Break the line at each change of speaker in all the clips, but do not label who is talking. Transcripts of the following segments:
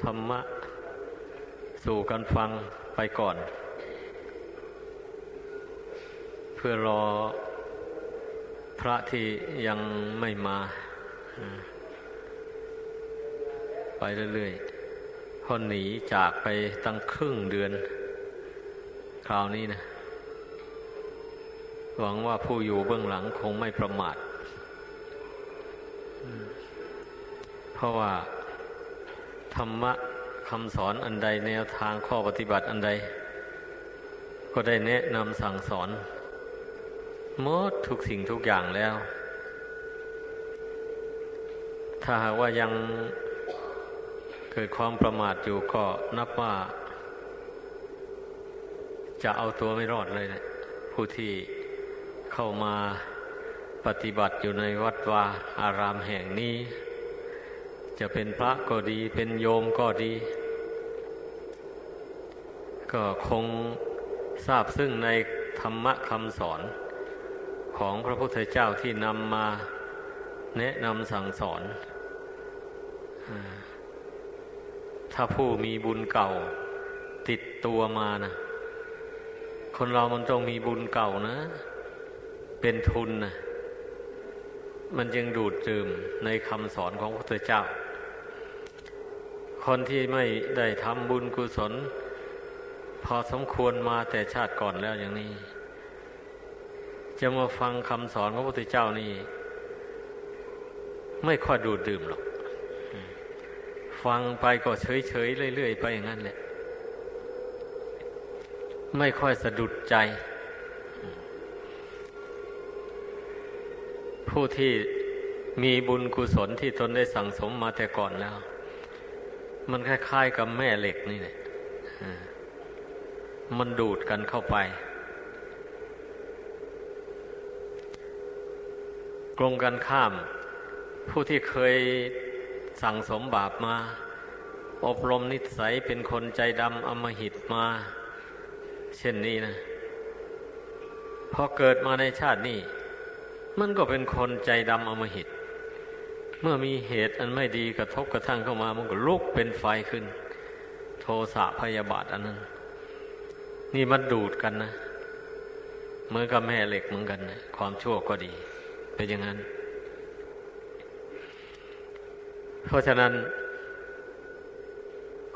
ธรรมะ สู่กันฟังไปก่อน เพื่อรอพระที่ยังไม่มา ไปเรื่อยๆคนหนีจากไปตั้งครึ่งเดือน คราวนี้นะ หวังว่าผู้อยู่เบื้องหลังคงไม่ประมาทเพราะว่า ธรรมะคำสอนอันใดแนวทางข้อปฏิบัติอันใด ก็ได้แนะนำสั่งสอนหมดทุกสิ่งทุกอย่างแล้ว ถ้าหากว่ายังเกิดความประมาทอยู่ก็นับว่า จะเอาตัวไม่รอดเลยนะผู้ที่เข้ามาปฏิบัติอยู่ในวัดวาอารามแห่งนี้ จะเป็นพระก็ดี เป็นโยมก็ดี ก็คงทราบซึ่งในธรรมะคำสอนของพระพุทธเจ้าที่นำมาแนะนำสั่งสอน ถ้าผู้มีบุญเก่าติดตัวมานะคนเรามันต้องมีบุญเก่านะ เป็นทุนนะมันยังดูดดื่มในคำสอนของพระพุทธเจ้า คนที่ไม่ได้ทำบุญกุศล พอสมควรมาแต่ชาติก่อนแล้วอย่างนี้ จะมาฟังคำสอนของพระพุทธเจ้านี่ ไม่ค่อยดูดดื่มหรอก ฟังไปก็เฉยๆเรื่อยๆไปอย่างนั้นแหละ ไม่ค่อยสะดุดใจ ผู้ที่มีบุญกุศลที่ตนได้สั่งสมมาแต่ก่อนแล้ว มันคล้ายๆกับแม่เหล็กนี่แหละมันดูดกันเข้าไป กลงกันข้าม ผู้ที่เคยสั่งสมบาปมา อบรมนิสัยเป็นคนใจดำอมหิตมา เช่นนี้นะ พอเกิดมาในชาตินี้ มันก็เป็นคนใจดำอมหิต เมื่อมีเหตุอันไม่ดีกระทบกระทั่งเข้ามา มันก็ลุกเป็นไฟขึ้น โทสะพยาบาทอันนั้น นี่มันดูดกันนะ เหมือนกับแม่เหล็กเหมือนกันนะความชั่วก็ดี เป็นอย่างนั้น เพราะฉะนั้น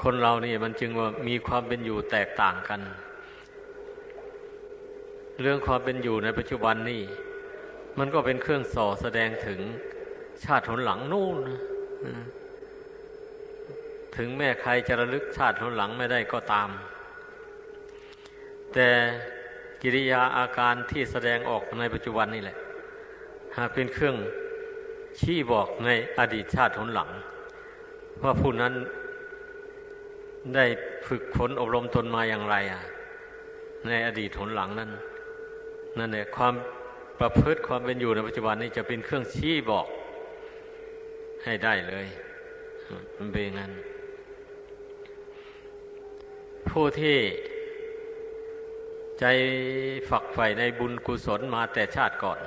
คนเรานี่มันจึงว่ามีความเป็นอยู่แตกต่างกัน เรื่องความเป็นอยู่ในปัจจุบันนี่มันก็เป็นเครื่องส่อแสดงถึง ชาติหนหลังนู่นถึงแม่ใครจะระลึกชาติหนหลังไม่ได้ก็ตาม แต่กิริยาอาการที่แสดงออกในปัจจุบันนี่แหละ หากเป็นเครื่องชี้บอกในอดีตชาติหนหลัง ว่าผู้นั้นได้ฝึกฝนอบรมตนมาอย่างไรอะ ในอดีตหนหลังนั้น นั่นแหละความประพฤติความเป็นอยู่ในปัจจุบันนี้จะเป็นเครื่องชี้บอก ให้ได้เลย มันเป็นงั้น ผู้ที่ใจฝักใฝ่ในบุญกุศลมาแต่ชาติก่อน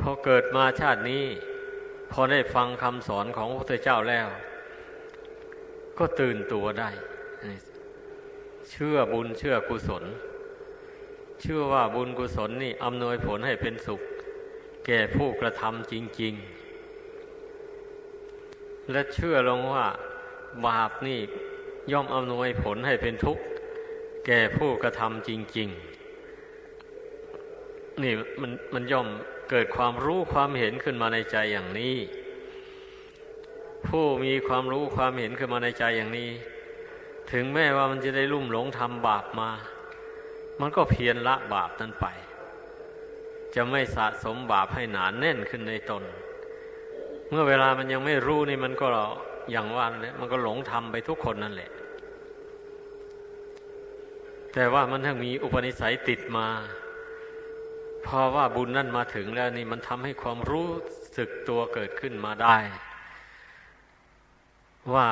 พอเกิดมาชาตินี้ พอได้ฟังคำสอนของพระพุทธเจ้าแล้ว ก็ตื่นตัวได้ เชื่อบุญเชื่อกุศล เชื่อว่าบุญกุศลนี่อำนวยผลให้เป็นสุข แก่ผู้กระทำจริง ๆ และเชื่อลงว่า บาปนี่ย่อมอำนวยผลให้เป็นทุกข์ แก่ผู้กระทำจริง ๆ นี่มันมันย่อมเกิดความรู้ความเห็นขึ้นมาในใจอย่างนี้ ผู้มีความรู้ความเห็นขึ้นมาในใจอย่างนี้ ถึงแม้ว่ามันจะได้ลุ่มหลงทำบาปมา มันก็เพียรละบาปนั้นไป จะไม่สะสมบาปให้หนานแน่นขึ้นในตน เมื่อเวลามันยังไม่รู้นี่มันก็อย่างว่าเนี่ยมันก็หลงทำไปทุกคนนั่นแหละ แต่ว่ามันถ้ามีอุปนิสัยติดมาพอว่าบุญนั่นมาถึงแล้วนี่มันทำให้ความรู้สึกตัวเกิดขึ้นมาได้ ว่า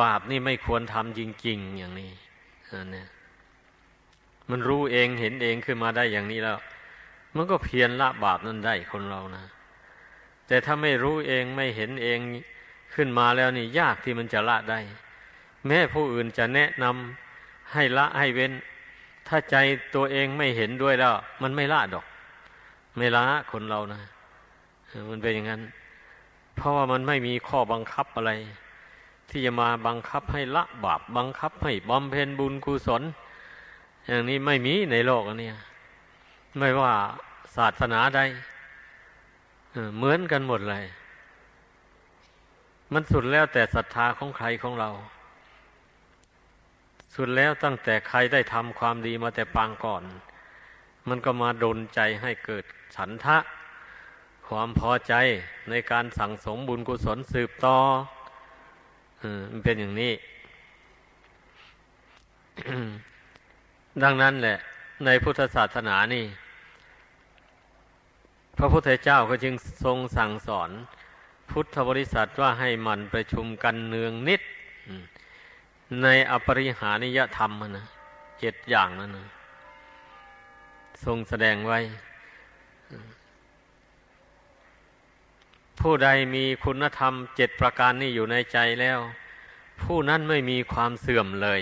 บาปนี่ไม่ควรทำจริง ๆ อย่างนี้อันนี้มันรู้เองเห็นเองขึ้นมาได้อย่างนี้แล้ว มันก็เพียรละบาปนั้นได้คนเรานะ แต่ถ้าไม่รู้เองไม่เห็นเองขึ้นมาแล้วนี่ยากที่มันจะละได้ แม้ผู้อื่นจะแนะนำให้ละให้เว้น ถ้าใจตัวเองไม่เห็นด้วยแล้ว มันไม่ละดอก ไม่ละคนเรานะ มันเป็นอย่างนั้น เพราะว่ามันไม่มีข้อบังคับอะไร ที่จะมาบังคับให้ละบาปบังคับให้บำเพ็ญบุญกุศล อย่างนี้ไม่มีในโลกอันนี้ ไม่ว่าศาสนาใดเหมือนกันหมดเลย มันสุดแล้วแต่ศรัทธาของใครของเรา สุดแล้วตั้งแต่ใครได้ทำความดีมาแต่ปางก่อน มันก็มาดนใจให้เกิดฉันทะ ความพอใจในการสั่งสมบุญกุศลสืบต่อมันเป็นอย่างนี้ ดังนั้นแหละ ในพุทธศาสนานี่ พระพุทธเจ้าก็จึงทรงสั่งสอน พุทธบริษัทว่าให้มันประชุมกันเนืองนิด ในอปริหานิยธรรมนะเจ็ดอย่างนั้นนะทรงแสดงไว้ ผู้ใดมีคุณธรรมเจ็ดประการนี้อยู่ในใจแล้ว ผู้นั้นไม่มีความเสื่อมเลย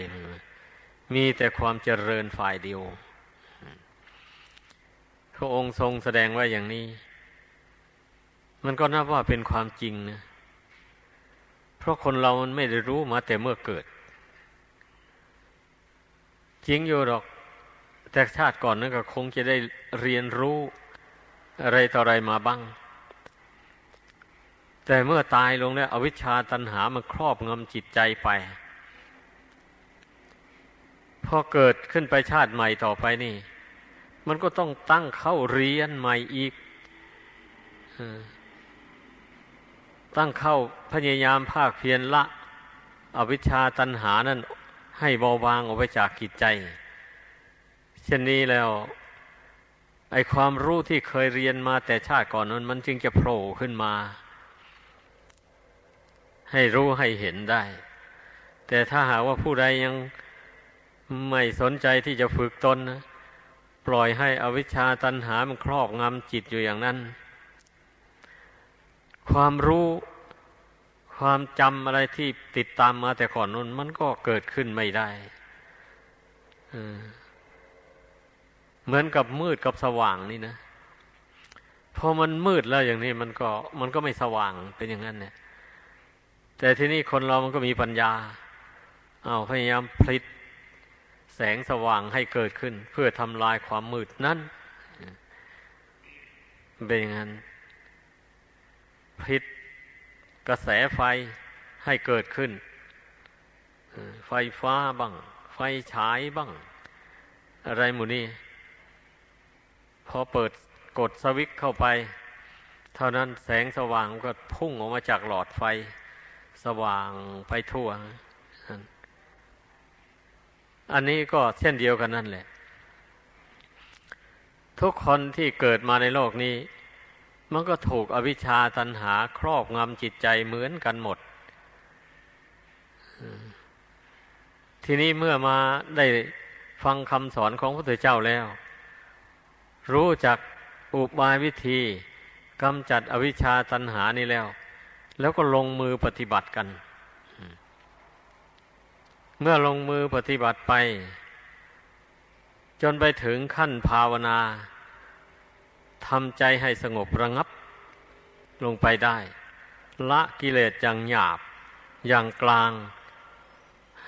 มีแต่ความเจริญฝ่ายเดียว ระองค์ทรงแสดงไว้อย่างนี้ มันก็นับว่าเป็นความจริงนะเพราะคนเรามันไม่ได้รู้มาแต่เมื่อเกิด จริงอยู่หรอก แต่ชาติก่อนนั้นก็คงจะได้เรียนรู้อะไรต่ออะไรมาบ้าง แต่เมื่อตายลงแล้วอวิชชาตันหามันครอบงำจิตใจไป พอเกิดขึ้นไปชาติใหม่ต่อไปนี่ มันก็ต้องตั้งเข้าเรียนใหม่อีกตั้งเข้าพยายามภาคเพียรละ อวิชชาตันหานั่น ให้เบาบางออกไปจากกิจใจ เช่นนี้แล้ว ไอความรู้ที่เคยเรียนมาแต่ชาติก่อนนั้น มันจึงจะโผล่ขึ้นมา ให้รู้ให้เห็นได้ แต่ถ้าหากว่าผู้ใดยังไม่สนใจที่จะฝึกตนนะ ปล่อยให้อวิชชาตันหามันครอบงำจิตอยู่อย่างนั้น ความรู้ความจำอะไรที่ติดตามมาแต่ก่อนนั้นมันก็เกิดขึ้นไม่ได้เหมือนกับมืดกับสว่างนี่นะพอมันมืดแล้วอย่างนี้มันก็ มันก็ไม่สว่างเป็นอย่างนั้นเนี่ย แต่ที่นี่คนเรามันก็มีปัญญา เอาพยายามพลิก สงสว่างให้เกิดขึ้น เพื่อทำลายความมืดนั้นเป็นอย่างนั้นพิษกระแสไฟให้เกิดขึ้น ไฟฟ้าบ้าง ไฟฉายบ้าง อะไรหมูนี่พอเปิดกดสวิตเข้าไป เท่านั้นแสงสว่างก็พุ่งออกมาจากหลอดไฟ สว่างไปทั่ว อันนี้ก็เช่นเดียวกันนั่นแหละ ทุกคนที่เกิดมาในโลกนี้ มันก็ถูกอวิชชาตันหาครอบงำจิตใจเหมือนกันหมด ทีนี้เมื่อมาได้ฟังคำสอนของพระพุทธเจ้าแล้ว รู้จักอุบายวิธีกำจัดอวิชชาตันหานี้แล้ว แล้วก็ลงมือปฏิบัติกัน เมื่อลงมือปฏิบัติไป จนไปถึงขั้นภาวนาทำใจให้สงบระงับ ลงไปได้ ละกิเลสอย่างหยาบ อย่างกลาง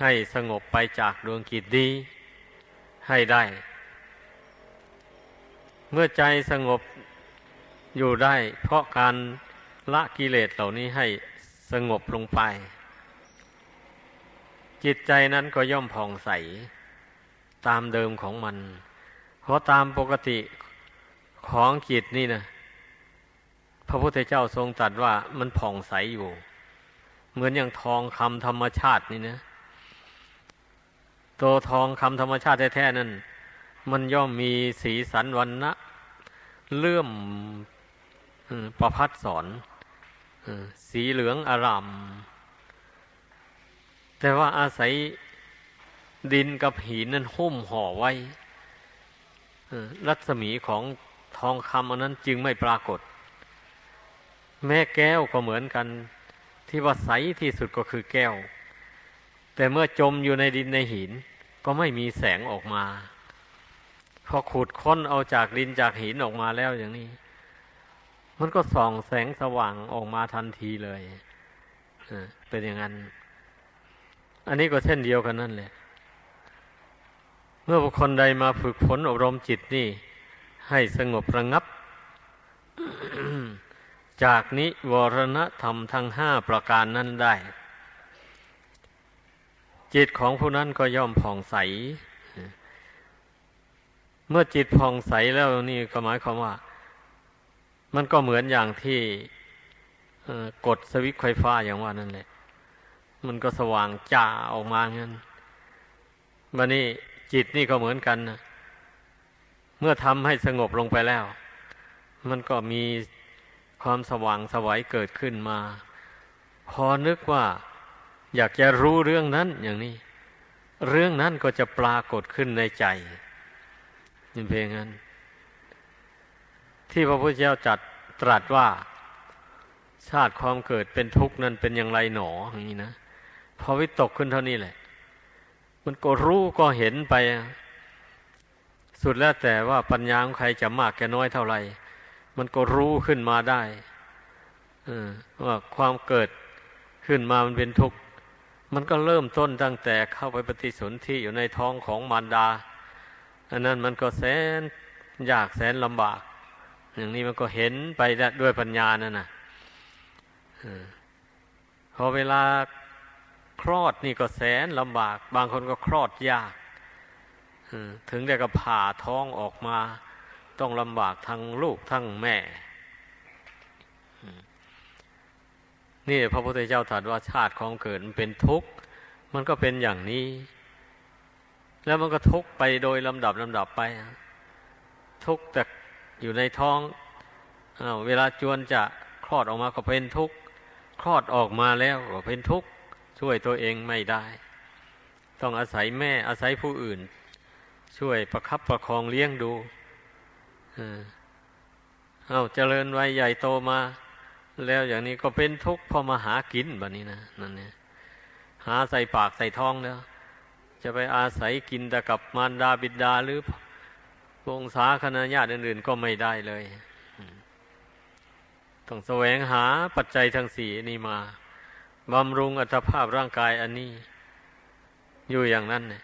ให้สงบไปจากดวงกิจดีให้ได้ เมื่อใจสงบอยู่ได้ เพราะการละกิเลสเหล่านี้ให้สงบลงไป จิตใจนั้นก็ย่อมผ่องใส ตามเดิมของมัน เพราะตามปกติของจิตนี่นะพระพุทธเจ้าทรงตรัสว่ามันผ่องใสอยู่ เหมือนอย่างทองคำธรรมชาตินี่นะตัวทองคำธรรมชาติแท้ๆนั้นมันย่อมมีสีสันวันนะเลื่อมประพัดสอนสีเหลืองอาราม แต่ว่าอาศัยดินกับหินนั้นหุ้มห่อไว้รัศมีของทองคำอันนั้นจึงไม่ปรากฏ แม่แก้วก็เหมือนกัน ที่ว่าใสที่สุดก็คือแก้ว แต่เมื่อจมอยู่ในดินในหิน ก็ไม่มีแสงออกมา พอขุดค้นเอาจากดินจากหินออกมาแล้วอย่างนี้ มันก็ส่องแสงสว่างออกมาทันทีเลยเป็นอย่างนั้น อันนี้ก็เช่นเดียวกันนั่นแหละ เมื่อบุคคลใดมาฝึกฝนอบรมจิตนี่ ให้สงบระงับ จากนิวรณธรรมทั้งห้าประการนั้นได้ จิตของผู้นั้นก็ย่อมผ่องใส เมื่อจิตผ่องใสแล้วนี่ก็หมายความว่า มันก็เหมือนอย่างที่กดสวิตไฟฟ้าอย่างว่านั่นแหละ มันก็สว่างจ้าออกมาเงี้ยมันนี่จิตนี่ก็เหมือนกันนะเมื่อทำให้สงบลงไปแล้ว มันก็มีความสว่างสวัยเกิดขึ้นมา พอนึกว่าอยากจะรู้เรื่องนั้นอย่างนี้ เรื่องนั้นก็จะปรากฏขึ้นในใจนี่เพลงนั้น ที่พระพุทธเจ้าจัดตรัสว่า ชาติความเกิดเป็นทุกข์นั้นเป็นอย่างไรหนออย่างนี้นะ พอวิตกขึ้นเท่านี้แหละ มันก็รู้ก็เห็นไป สุดแล้วแต่ว่าปัญญาของใครจะมากแก่น้อยเท่าไหร่ มันก็รู้ขึ้นมาได้ว่าความเกิดขึ้นมามันเป็นทุกข์ มันก็เริ่มต้นตั้งแต่เข้าไปปฏิสนธิอยู่ในท้องของมารดา อันนั้นมันก็แสนยากแสนลำบาก อย่างนี้มันก็เห็นไปด้วยปัญญานั่นนะพอเวลา คลอดนี่ก็แสนลำบาก บางคนก็คลอดยากถึงได้ก็ผ่าท้องออกมา ต้องลำบากทั้งลูกทั้งแม่ นี่พระพุทธเจ้าตรัสว่าชาติของเกิดมันเป็นทุกข์ มันก็เป็นอย่างนี้ แล้วมันก็ทุกข์ไปโดยลำดับลำดับไป ทุกข์แต่อยู่ในท้องอเวลาจวนจะคลอดออกมาก็เป็นทุกข์ คลอดออกมาแล้วก็เป็นทุกข์ ช่วยตัวเองไม่ได้ ต้องอาศัยแม่อาศัยผู้อื่น ช่วยประคับประคองเลี้ยงดูเอาเจริญวัยใหญ่โตมา แล้วอย่างนี้ก็เป็นทุกข์พอมาหากินแบบนี้นะนั่นเนี่ยหาใส่ปากใส่ท้องแล้วจะไปอาศัยกินแต่กับมารดาบิดาหรือวงศาคณะญาติอื่นๆก็ไม่ได้เลย ต้องแสวงหาปัจจัยทั้งสี่นี้มา บำรุงอัตภาพร่างกายอันนี้ อยู่อย่างนั้นเนี่ย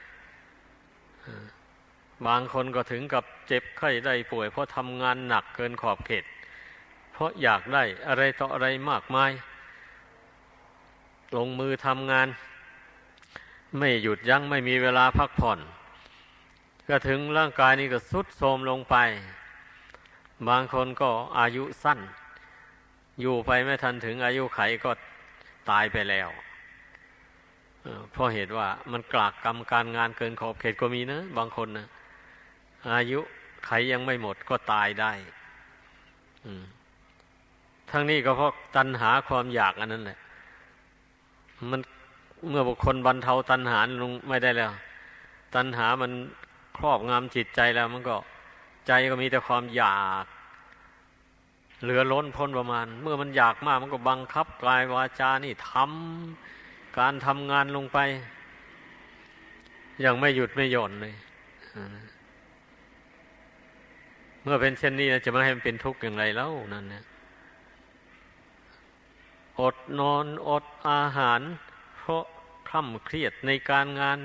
บางคนก็ถึงกับเจ็บไข้ได้ป่วย เพราะทำงานหนักเกินขอบเขต เพราะอยากได้อะไรต่ออะไรมากมาย ลงมือทำงาน ไม่หยุดยัง้งไม่มีเวลาพักผ่อน ก็ถึงร่างกายนี้ก็สุดโทรมลงไป บางคนก็อายุสั้น อยู่ไปไม่ทันถึงอายุไขก็ ตายไปแล้วเพราะเหตุว่ามันกลากกรรมการงานเกินขอบเขตก็มีนะ บางคนนะอายุไขยังไม่หมดก็ตายได้ทั้งนี้ก็เพราะตัณหาความอยากอันนั้นแหละ มันเมื่อบุคคลบรรเทาตัณหาลงไม่ได้แล้ว ตัณหามันครอบงำจิตใจแล้ว มันก็ใจก็มีแต่ความอยาก เหลือล้นพ้นประมาณ เมื่อมันอยากมากมันก็บังคับกายวาจานี่ทำการทำงานลงไป ยังไม่หยุดไม่หย่อนเลยเมื่อเป็นเช่นนี้นะจะไม่ให้มันเป็นทุกข์อย่างไรแล้วนั่นเนี่ยอดนอนอดอาหาร เพราะคล่ำเครียดในการงาน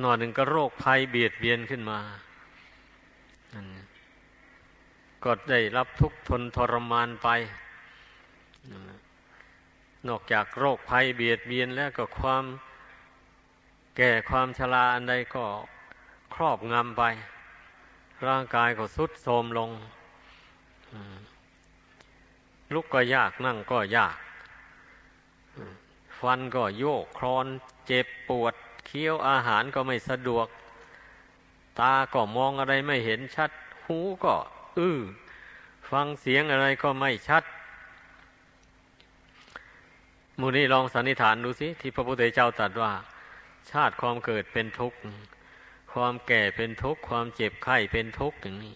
หน่อหนึ่งก็โรคภัยเบียดเบียนขึ้นมา ก็ได้รับทุกข์ทนทรมานไป นอกจากโรคภัยเบียดเบียนแล้วก็ความแก่ความชราอันใดก็ครอบงำไป ร่างกายก็สุดโทมลง ลุกก็ยากนั่งก็ยาก ฟันก็โยกคลอน เจ็บปวด เคี้ยวอาหารก็ไม่สะดวก ตาก็มองอะไรไม่เห็นชัด หูก็ อื้อ ฟังเสียงอะไรก็ไม่ชัดมูนี้ลองสันนิษฐานดูสิที่พระพุทธเจ้าตรัสว่า ชาติความเกิดเป็นทุกข์ ความแก่เป็นทุกข์ ความเจ็บไข้เป็นทุกข์อย่างนี้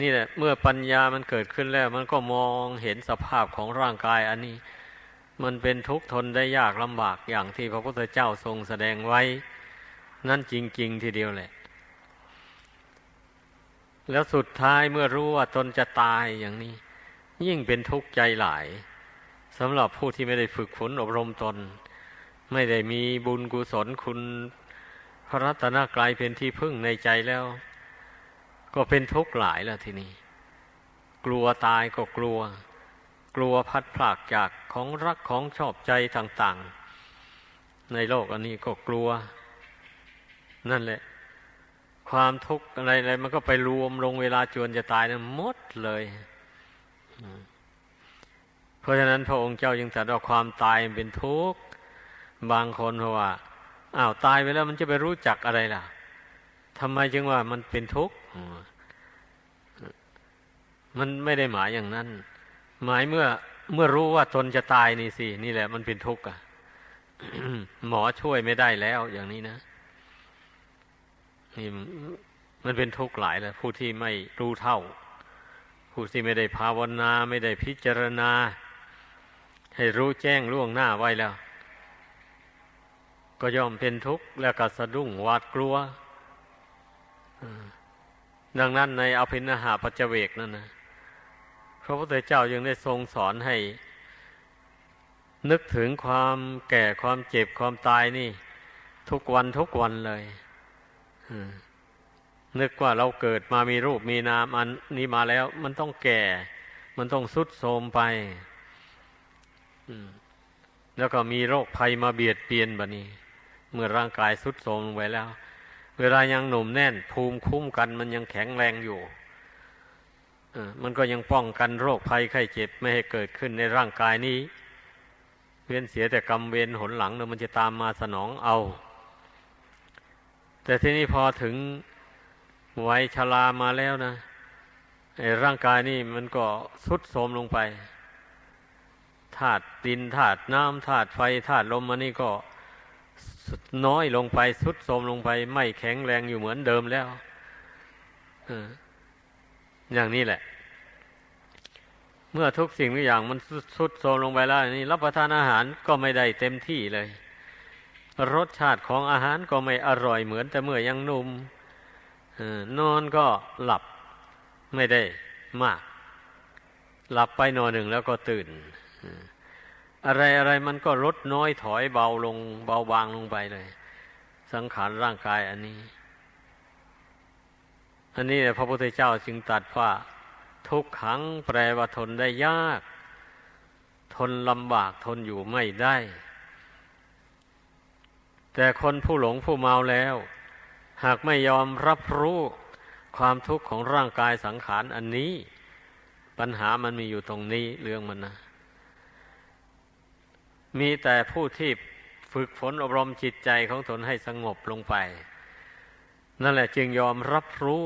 นี่แหละเมื่อปัญญามันเกิดขึ้นแล้ว มันก็มองเห็นสภาพของร่างกายอันนี้ มันเป็นทุกข์ทนได้ยากลำบากอย่างที่พระพุทธเจ้าทรงแสดงไว้ นั่นจริง ๆ ทีเดียวแหละ แล้วสุดท้ายเมื่อรู้ว่าตนจะตายอย่างนี้ ยิ่งเป็นทุกข์ใจหลายสำหรับผู้ที่ไม่ได้ฝึกฝนอบรมตน ไม่ได้มีบุญกุศลคุณพระรัตนกรายเป็นที่พึ่งในใจแล้ว ก็เป็นทุกข์หลายแล้วทีนี้ กลัวตายก็กลัว กลัวพัดพลากจากของรักของชอบใจต่าง ๆ ในโลกอันนี้ก็กลัว นั่นแหละ ความทุกข์อะไรๆมันก็ไปรวมลงเวลาจวนจะตายนะหมดเลยเพราะฉะนั้นพระองค์เจ้าจึงตรัสว่าความตายเป็นทุกข์บางคนเพราะว่าอ้าวตายไปแล้วมันจะไปรู้จักอะไรล่ะทำไมจึงว่ามันเป็นทุกข์มันไม่ได้หมายอย่างนั้น หมายเมื่อเมื่อรู้ว่าตนจะตายนี่สิ นี่แหละ มันเป็นทุกข์อะหมอช่วยไม่ได้แล้ว อย่างนี้นะ นี่มันเป็นทุกข์หลายเลยผู้ที่ไม่รู้เท่า ผู้ที่ไม่ได้ภาวนาไม่ได้พิจารณา ให้รู้แจ้งล่วงหน้าไว้แล้ว ก็ย่อมเป็นทุกข์แล้วก็สะดุ้งหวาดกลัวดังนั้นในอภินหาปัจเจเวกนั่นนะพระพุทธเจ้ายังได้ทรงสอนให้ นึกถึงความแก่ความเจ็บความตายนี่ ทุกวันทุกวันเลย นึกว่าเราเกิดมามีรูปมีนามอันนี้มาแล้ว มันต้องแก่ มันต้องสุดโทมไปแล้วก็มีโรคภัยมาเบียดเบียนแบบนี้ เมื่อร่างกายสุดโทมลงไปแล้ว เวลายังหนุ่มแน่น ภูมิคุ้มกันมันยังแข็งแรงอยู่มันก็ยังป้องกันโรคภัยไข้เจ็บไม่ให้เกิดขึ้นในร่างกายนี้ เวียนเสียแต่กรรมเวรหนหลังเนี่ยมันจะตามมาสนองเอา แต่ทีนี้พอถึงวัยชรามาแล้วนะไอ้ร่างกายนี่มันก็สุดโทมลงไปธาตุดินธาตุน้ำธาตุไฟธาตุลมมันนี่ก็น้อยลงไปสุดโทมลงไป ไม่แข็งแรงอยู่เหมือนเดิมแล้วอย่างนี้แหละ เมื่อทุกสิ่งทุกอย่างมันสุดโทมลงไปแล้วนี่รับประทานอาหารก็ไม่ได้เต็มที่เลย รสชาติของอาหารก็ไม่อร่อยเหมือนแต่เมื่อยังหนุ่มนอนก็หลับไม่ได้มาก หลับไปนอนหนึ่งแล้วก็ตื่น อะไรอะไรมันก็ลดน้อยถอยเบาลง เบาบางลงไปเลย สังขารร่างกายอันนี้ อันนี้พระพุทธเจ้าจึงตรัสว่า ทุกขังแปลว่าทนได้ยาก ทนลำบากทนอยู่ไม่ได้ แต่คนผู้หลงผู้เมาแล้ว หากไม่ยอมรับรู้ความทุกข์ของร่างกายสังขารอันนี้ ปัญหามันมีอยู่ตรงนี้เรื่องมันนะ มีแต่ผู้ที่ฝึกฝนอบรมจิตใจของตนให้สงบลงไป นั่นแหละจึงยอมรับรู้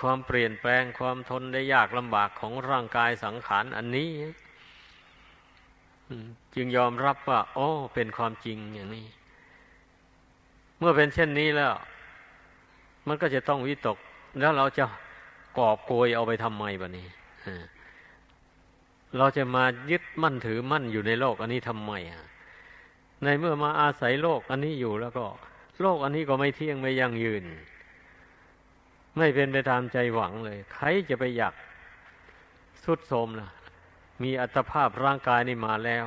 ความเปลี่ยนแปลงความทนได้ยากลำบากของร่างกายสังขารอันนี้ จึงยอมรับว่า โอ้ เป็นความจริงอย่างนี้ มื่อเป็นเช่นนี้แล้ว มันก็จะต้องวิตก แล้วเราจะกอบโกยเอาไปทำไมบะนี้เราจะมายึดมั่นถือมั่นอยู่ในโลก อันนี้ทำไมอะในเมื่อมาอาศัยโลกอันนี้อยู่แล้วก็ โลกอันนี้ก็ไม่เที่ยงไม่ยั่งยืน ไม่เป็นไปตามใจหวังเลย ใครจะไปอยากสุดโทมล่ะ มีอัตภาพร่างกายนี่มาแล้ว